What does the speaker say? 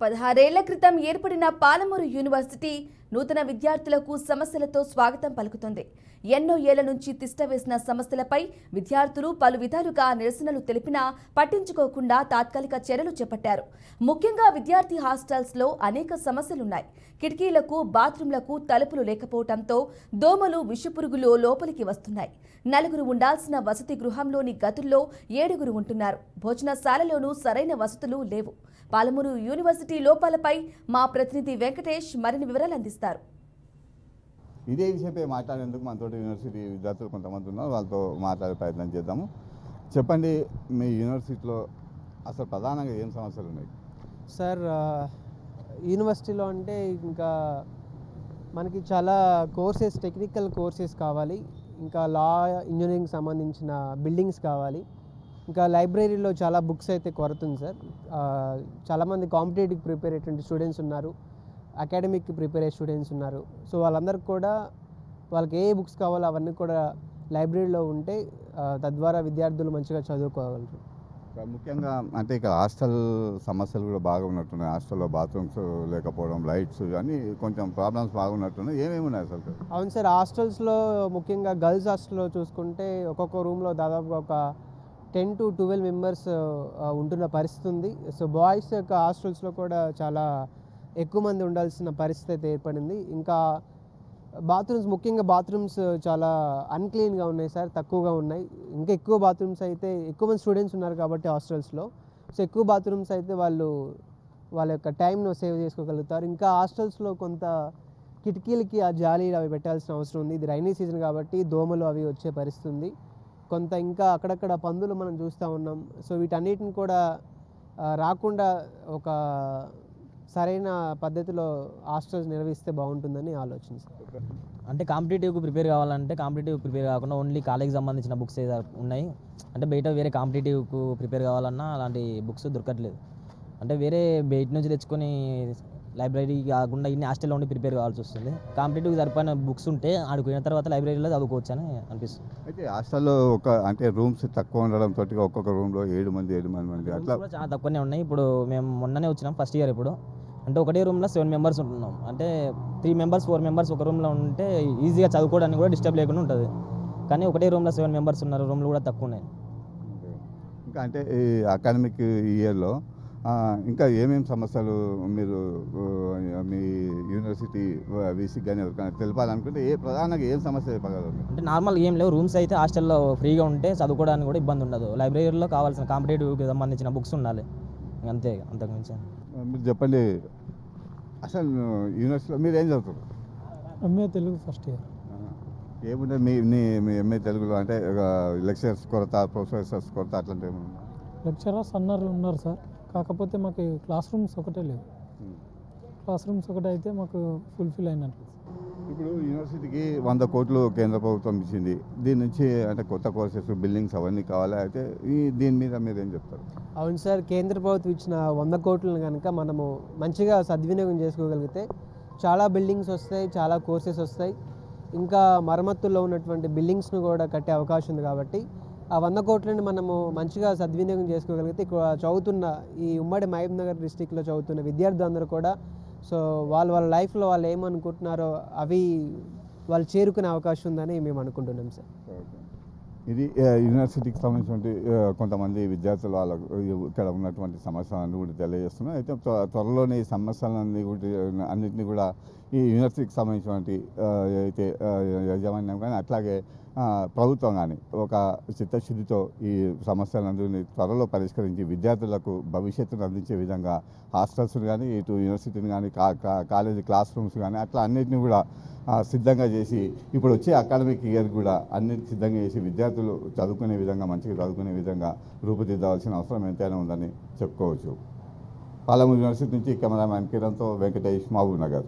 పదహారేళ్ళ క్రితం ఏర్పడిన పాలమూరు యూనివర్సిటీ నూతన విద్యార్థులకు సమస్యలతో స్వాగతం పలుకుతుంది. ఎన్నో ఏళ్ళ నుంచి తిష్టవేసిన సమస్యలపై విద్యార్థులు పలు విధాలుగా నిరసనలు తెలిపినా పట్టించుకోకుండా తాత్కాలిక చర్యలు చేపట్టారు. ముఖ్యంగా విద్యార్థి హాస్టల్స్లో అనేక సమస్యలున్నాయి. కిటికీలకు బాత్రూంలకు తలుపులు లేకపోవడంతో దోమలు విషపురుగులు లోపలికి వస్తున్నాయి. నలుగురు ఉండాల్సిన వసతి గృహంలోని గదుల్లో ఏడుగురు ఉంటున్నారు. భోజనశాలలోనూ సరైన వసతులు లేవు. పాలమూరు యూనివర్సిటీ లోపాలపై మా ప్రతినిధి వెంకటేష్ మరిన్ని వివరాలు అందిస్తారు. ఇదే విషయంపై మాట్లాడేందుకు మనతో యూనివర్సిటీ విద్యార్థులు కొంతమంది ఉన్నారు. వాళ్ళతో మాట్లాడే ప్రయత్నం చేద్దాము. చెప్పండి మీ యూనివర్సిటీలో అసలు ప్రధానంగా ఏం సమస్యలు ఉన్నాయి? సార్ యూనివర్సిటీలో అంటే ఇంకా మనకి చాలా కోర్సెస్ టెక్నికల్ కోర్సెస్ కావాలి. ఇంకా లా ఇంజనీరింగ్ సంబంధించిన బిల్డింగ్స్ కావాలి. ఇంకా లైబ్రరీలో చాలా బుక్స్ అయితే కొరత ఉంది సార్ చాలామంది కాంపిటేటివ్ ప్రిపేర్ అయ్యేటువంటి స్టూడెంట్స్ ఉన్నారు. అకాడమిక్ ప్రిపేర్ అయ్యే స్టూడెంట్స్ ఉన్నారు. సో వాళ్ళందరికీ కూడా వాళ్ళకి ఏ బుక్స్ కావాలో అవన్నీ కూడా లైబ్రరీలో ఉంటే తద్వారా విద్యార్థులు మంచిగా చదువుకోగలరు. ముఖ్యంగా అంటే ఇక్కడ హాస్టల్ సమస్యలు కూడా బాగా ఉన్నట్టున్నాయి. హాస్టల్లో బాత్రూమ్స్ లేకపోవడం లైట్స్ అన్నీ కొంచెం ప్రాబ్లమ్స్ బాగున్నట్టున్నాయి ఏమేమి ఉన్నాయి అసలు? అవును సార్ హాస్టల్స్లో ముఖ్యంగా గర్ల్స్ హాస్టల్లో చూసుకుంటే ఒక్కొక్క రూమ్లో దాదాపుగా ఒక టెన్ టు ట్వెల్వ్ మెంబర్స్ ఉంటున్న పరిస్థితి ఉంది. సో బాయ్స్ యొక్క హాస్టల్స్లో కూడా చాలా ఎక్కువ మంది ఉండాల్సిన పరిస్థితి అయితే ఏర్పడింది. ఇంకా బాత్రూమ్స్ ముఖ్యంగా బాత్రూమ్స్ చాలా అన్క్లీన్గా ఉన్నాయి సార్ తక్కువగా ఉన్నాయి. ఇంకా ఎక్కువ బాత్రూమ్స్ అయితే ఎక్కువ మంది స్టూడెంట్స్ ఉన్నారు కాబట్టి హాస్టల్స్లో. సో ఎక్కువ బాత్రూమ్స్ అయితే వాళ్ళు వాళ్ళ యొక్క టైంను సేవ్ చేసుకోగలుగుతారు. ఇంకా హాస్టల్స్లో కొంత కిటికీలకి ఆ జాలీలు అవి పెట్టాల్సిన అవసరం ఉంది. ఇది రైనీ సీజన్ కాబట్టి దోమలు అవి వచ్చే పరిస్థితి ఉంది. కొంత ఇంకా అక్కడక్కడ పందులు మనం చూస్తూ ఉన్నాం. సో వీటన్నిటిని కూడా రాకుండా ఒక సరైన పద్ధతిలో హాస్టల్స్ నిర్వహిస్తే బాగుంటుందని ఆలోచన అంటే కాంపిటేటివ్కి ప్రిపేర్ కావాలంటే కాంపిటేటివ్ ప్రిపేర్ కాకుండా ఓన్లీ కాలేజ్కి సంబంధించిన బుక్స్ ఏదో ఉన్నాయి. అంటే బయట వేరే కాంపిటేటివ్కు ప్రిపేర్ కావాలన్నా అలాంటి బుక్స్ దొరకట్లేదు. అంటే వేరే బయట నుంచి తెచ్చుకొని లైబ్రరీ కాకుండా ఇన్ని హాస్టల్లో ఉండి ప్రిపేర్ కావాల్సి వస్తుంది. కాంపిటేటివ్కి సరిపోయిన బుక్స్ ఉంటే ఆడికి పోయిన తర్వాత లైబ్రరీలో చదువుకోవచ్చు అని అనిపిస్తుంది. అయితే హాస్టల్లో ఒక అంటే రూమ్స్ తక్కువ ఉండడం తోటి ఒక్కొక్క రూమ్లో ఏడు మంది ఏడు మంది మంది అట్లా చాలా తక్కువనే ఉన్నాయి. ఇప్పుడు మేము మొన్ననే వచ్చినాం ఫస్ట్ ఇయర్ ఇప్పుడు. అంటే ఒకటే రూమ్లో సెవెన్ మెంబర్స్ ఉంటున్నాం. అంటే త్రీ మెంబర్స్ ఫోర్ మెంబర్స్ ఒక రూమ్లో ఉంటే ఈజీగా చదువుకోవడానికి కూడా డిస్టర్బ్ లేకుండా ఉంటుంది. కానీ ఒకటే రూమ్లో సెవెన్ మెంబర్స్ ఉన్నారు రూమ్లు కూడా తక్కువ ఉన్నాయి. ఇంకా అంటే ఈ అకాడమిక్ ఇయర్లో ఇంకా ఏమేమి సమస్యలు మీరు మీ యూనివర్సిటీ వీసీ కానీ ఎవరికైనా తెలపాలనుకుంటే ఏ ప్రధానంగా ఏం సమస్య చెప్పగలరు? అంటే నార్మల్ ఏం లేవు. రూమ్స్ అయితే హాస్టల్లో ఫ్రీగా ఉంటే చదువుకోవడానికి కూడా ఇబ్బంది ఉండదు. లైబ్రరీలో కావాల్సిన కాంపిటేటివ్కి సంబంధించిన బుక్స్ ఉండాలి. ఇంక అంతే అంతకుమించి మీరు చెప్పండి. అసలు యూనివర్సిటీలో మీరు ఏం చదువుతారు? ఎంఏ తెలుగు ఫస్ట్ ఇయర్ ఏముంటే మీ మీ మీ ఎంఏ తెలుగులో అంటే లెక్చరర్స్ కొరత ప్రొఫెసర్స్ కొరత అట్లాంటివి ఏమన్నా లెక్చరర్స్ అన్నారు ఉన్నారు సార్. కాకపోతే మాకు క్లాస్ రూమ్స్ ఒకటే లేవు. క్లాస్ రూమ్స్ ఒకటే అయితే మాకు ఫుల్ఫిల్ అయినట్లు ఇప్పుడు యూనివర్సిటీకి వంద కోట్లు కేంద్ర ప్రభుత్వం ఇచ్చింది. దీని నుంచి అంటే కొత్త కోర్సెస్ బిల్డింగ్స్ అవన్నీ కావాలి అయితే ఈ దీని మీద మీరు ఏం చెప్తారు? అవును సార్ కేంద్ర ప్రభుత్వం ఇచ్చిన వంద కోట్లను కనుక మనము మంచిగా సద్వినియోగం చేసుకోగలిగితే చాలా బిల్డింగ్స్ వస్తాయి చాలా కోర్సెస్ వస్తాయి. ఇంకా మరమ్మతుల్లో ఉన్నటువంటి బిల్డింగ్స్ను కూడా కట్టే అవకాశం ఉంది కాబట్టి ఆ వంద కోట్లని మనము మంచిగా సద్వినియోగం చేసుకోగలిగితే ఇక్కడ చదువుతున్న ఈ ఉమ్మడి మహబూబ్ నగర్ డిస్టిక్లో చదువుతున్న విద్యార్థులందరూ కూడా సో వాళ్ళు వాళ్ళ లైఫ్లో వాళ్ళు ఏమనుకుంటున్నారో అవి వాళ్ళు చేరుకునే అవకాశం ఉందని మేము అనుకుంటున్నాం సార్. ఇది యూనివర్సిటీకి సంబంధించినటువంటి కొంతమంది విద్యార్థులు వాళ్ళకు ఇక్కడ ఉన్నటువంటి సమస్యలన్నీ కూడా తెలియజేస్తున్నారు అయితే త్వరలోనే ఈ సమస్యలన్నీ కూడా అన్నింటినీ కూడా ఈ యూనివర్సిటీకి సంబంధించినటువంటి అయితే యాజమాన్యం కానీ అట్లాగే ప్రభుత్వం కానీ ఒక చిత్తశుద్ధితో ఈ సమస్యలందరినీ త్వరలో పరిష్కరించి విద్యార్థులకు భవిష్యత్తును అందించే విధంగా హాస్టల్స్ని కానీ ఇటు యూనివర్సిటీని కానీ కా కాలేజీ క్లాస్ రూమ్స్ కానీ అట్లా అన్నిటిని కూడా సిద్ధంగా చేసి ఇప్పుడు వచ్చే అకాడమిక్ ఇయర్ కూడా అన్నిటి సిద్ధంగా చేసి విద్యార్థులు చదువుకునే విధంగా మంచిగా చదువుకునే విధంగా రూపుదిద్దవలసిన అవసరం ఎంతైనా ఉందని చెప్పుకోవచ్చు. పాలమూరు యూనివర్సిటీ నుంచి కెమెరామ్యాన్ కిరణ్తో వెంకటేష్ మహబూబ్ నగర్